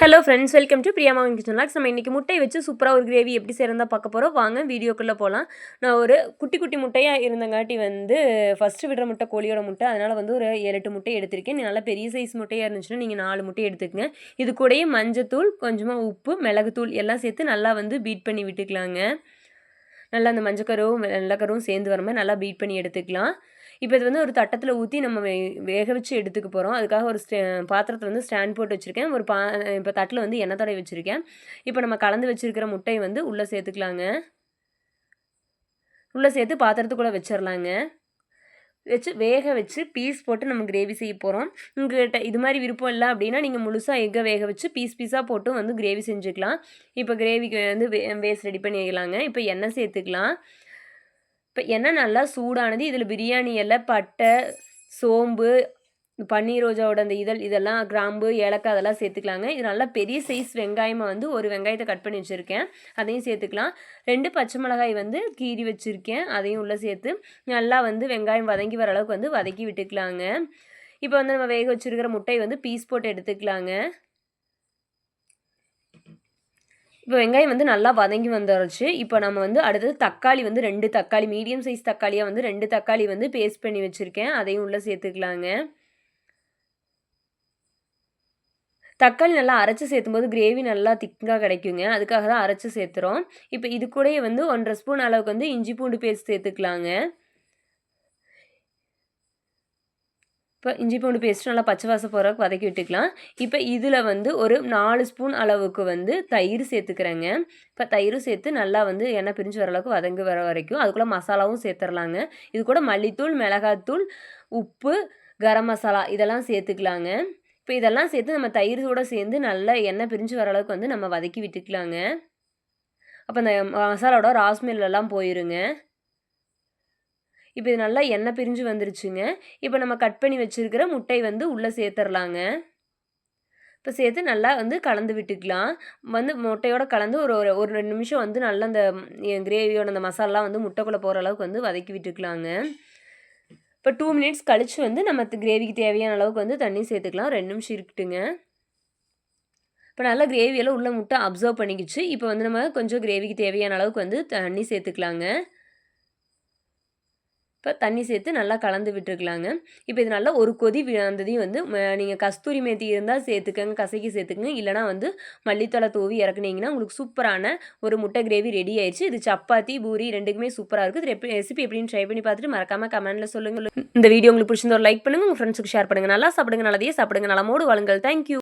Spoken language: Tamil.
Hello friends welcome to Priyama kitchen logs நம்ம இன்றைக்கி முட்டை வச்சு சூப்பராக ஒரு கிரேவி எப்படி செய்கிறதா பார்க்க போகிறோம் வாங்க வீடியோக்குள்ளே போகலாம் நான் ஒரு குட்டி குட்டி முட்டையாக இருந்தங்காட்டி வந்து ஃபஸ்ட்டு விடுற முட்டை கோழியோட முட்டை. அதனால் வந்து ஒரு ஏழு எட்டு முட்டை எடுத்திருக்கேன். நல்லா பெரிய சைஸ் முட்டையாக இருந்துச்சுன்னா நீங்கள் நாலு முட்டை எடுத்துக்கங்க. இது கூடயே மஞ்சத்தூள் கொஞ்சமாக உப்பு மிளகுத்தூள் எல்லாம் சேர்த்து நல்லா வந்து பீட் பண்ணி விட்டுக்கலாங்க. நல்லா அந்த மஞ்சக்கருவும் வெள்ளக்கருவும் சேர்ந்து வர மாதிரி நல்லா பீட் பண்ணி எடுத்துக்கலாம். இப்போ இது வந்து ஒரு தட்டத்தில் ஊற்றி நம்ம வே வேக வச்சு எடுத்துக்க போகிறோம் அதுக்காக ஒரு ஸ்டே பாத்திரத்தில் வந்து ஸ்டாண்ட் போட்டு வச்சுருக்கேன். ஒரு பா இப்போ தட்டில் வந்து எண்ணெய் தடவை வச்சுருக்கேன். இப்போ நம்ம கலந்து வச்சுருக்கிற முட்டையை வந்து உள்ளே சேர்த்துக்கலாங்க. உள்ளே சேர்த்து பாத்திரத்துக்குள்ளே வச்சிடலாங்க வச்சு வேக வச்சு பீஸ் போட்டு நம்ம கிரேவி செய்ய போகிறோம் உங்கள்கிட்ட இது மாதிரி விருப்பம் இல்லை அப்படின்னா நீங்கள் முழுசாக எக்கை வேக வச்சு பீஸ் பீஸாக போட்டு வந்து கிரேவி செஞ்சுக்கலாம். இப்போ கிரேவிக்கு வந்து வே வேஸ்ட் ரெடி பண்ணி வைக்கலாங்க இப்போ எண்ணெய் சேர்த்துக்கலாம். இப்போ எண்ணெய் நல்லா சூடானது இதில் பிரியாணி இலை பட்டை சோம்பு பன்னீர் ரோஜாவோட அந்த இதழ் இதெல்லாம் கிராம்பு ஏலக்காய் அதெல்லாம் சேர்த்துக்கலாங்க. இது நல்லா பெரிய சைஸ் வெங்காயமாக வந்து ஒரு வெங்காயத்தை கட் பண்ணி வச்சுருக்கேன். அதையும் சேர்த்துக்கலாம். ரெண்டு பச்சை மிளகாய் வந்து கீறி வச்சுருக்கேன். அதையும் உள்ளே சேர்த்து நல்லா வந்து வெங்காயம் வதங்கி வர அளவுக்கு வந்து வதக்கி விட்டுக்கலாங்க. இப்போ வந்து நம்ம வேக வச்சுருக்கிற முட்டை வந்து பீஸ் போட்டு எடுத்துக்கலாங்க. இப்போ வெங்காயம் வந்து நல்லா வதங்கி வந்துருச்சு இப்போ நம்ம வந்து அடுத்தது தக்காளி வந்து ரெண்டு தக்காளி மீடியம் சைஸ் தக்காளியாக வந்து ரெண்டு தக்காளி வந்து பேஸ்ட் பண்ணி வச்சுருக்கேன். அதையும் உள்ளே சேர்த்துக்கலாங்க. தக்காளி நல்லா அரைச்சி சேர்த்தும்போது கிரேவி நல்லா திக்காக கிடைக்குங்க. அதுக்காக தான் அரைச்சி சேர்த்துறோம். இப்போ இது கூடயே வந்து ஒன்றரை ஸ்பூன் அளவுக்கு வந்து இஞ்சி பூண்டு பேஸ்ட் சேர்த்துக்கலாங்க. இப்போ இஞ்சி பூண்டு பேஸ்ட் நல்லா பச்சை வாசம் போகிறக்கு வதக்கி விட்டுக்கலாம். இப்போ இதில் வந்து ஒரு நாலு ஸ்பூன் அளவுக்கு வந்து தயிர் சேர்த்துக்கிறேங்க. இப்போ தயிரும் சேர்த்து நல்லா வந்து எண்ணெய் பிரிஞ்சு வர அளவுக்கு வதங்கி வர வரைக்கும் அதுக்குள்ளே மசாலாவும் சேர்த்துடலாங்க இது கூட மல்லித்தூள் மிளகாத்தூள் உப்பு கரம் மசாலா இதெல்லாம் சேர்த்துக்கலாங்க. இப்போ இதெல்லாம் சேர்த்து நம்ம தயிரோடு சேர்ந்து நல்லா எண்ணெய் பிரிஞ்சு வர அளவுக்கு வந்து நம்ம வதக்கி விட்டுக்கலாங்க. அப்போ அந்த மசாலாவோட ராஸ்மெல்லாம் போயிருங்க. இப்போ இது நல்லா எண்ணெய் பிரிஞ்சு வந்துருச்சுங்க. இப்போ நம்ம கட் பண்ணி வச்சுருக்கிற முட்டை வந்து உள்ளே சேர்த்துர்லாங்க. இப்போ சேர்த்து நல்லா வந்து கலந்து விட்டுக்கலாம். வந்து முட்டையோட கலந்து ஒரு ஒரு ஒரு ரெண்டு நிமிஷம் வந்து நல்லா அந்த கிரேவியோட அந்த மசாலா வந்து முட்டைக்குள்ளே போகிற அளவுக்கு வந்து வதக்கி விட்டுக்கலாங்க. இப்போ டூ மினிட்ஸ் கழித்து வந்து நம்ம கிரேவிக்கு தேவையான அளவுக்கு வந்து தண்ணி சேர்த்துக்கலாம். ரெண்டு நிமிஷம் இருக்குட்டுங்க. இப்போ நல்லா கிரேவியெல்லாம் உள்ள முட்டை அப்சர்வ் பண்ணிக்கிச்சு. இப்போ வந்து நம்ம கொஞ்சம் கிரேவிக்கு தேவையான அளவுக்கு வந்து தண்ணி சேர்த்துக்கலாங்க. இப்போ தண்ணி சேர்த்து நல்லா கலந்து விட்டுருக்கலாங்க. இப்போ இது நல்லா ஒரு கொதி வந்ததையும் வந்து நீங்கள் கஸ்தூரி மேத்தி இருந்தால் சேர்த்துக்கங்க கசக்கி சேர்த்துக்கங்க. இல்லைனா வந்து மல்லித்தலை தூவி இறக்குனீங்கன்னா உங்களுக்கு சூப்பரான ஒரு முட்டை கிரேவி ரெடி ஆயிடுச்சு இது சப்பாத்தி பூரி ரெண்டுக்குமே சூப்பராக இருக்குது இது ரெசிபி எப்படின்னு ட்ரை பண்ணி பார்த்துட்டு மறக்காமல் கமெண்ட்டில் சொல்லுங்கள் இந்த வீடியோ உங்களுக்கு பிடிச்சிருந்த ஒரு லைக் பண்ணுங்கள் உங்கள் ஃப்ரெண்ட்ஸுக்கு ஷேர் பண்ணுங்கள் நல்லா சாப்பிடுங்க. நல்லதையே சாப்பிடுங்க. நலமோடு வாழுங்கள். தேங்க்யூ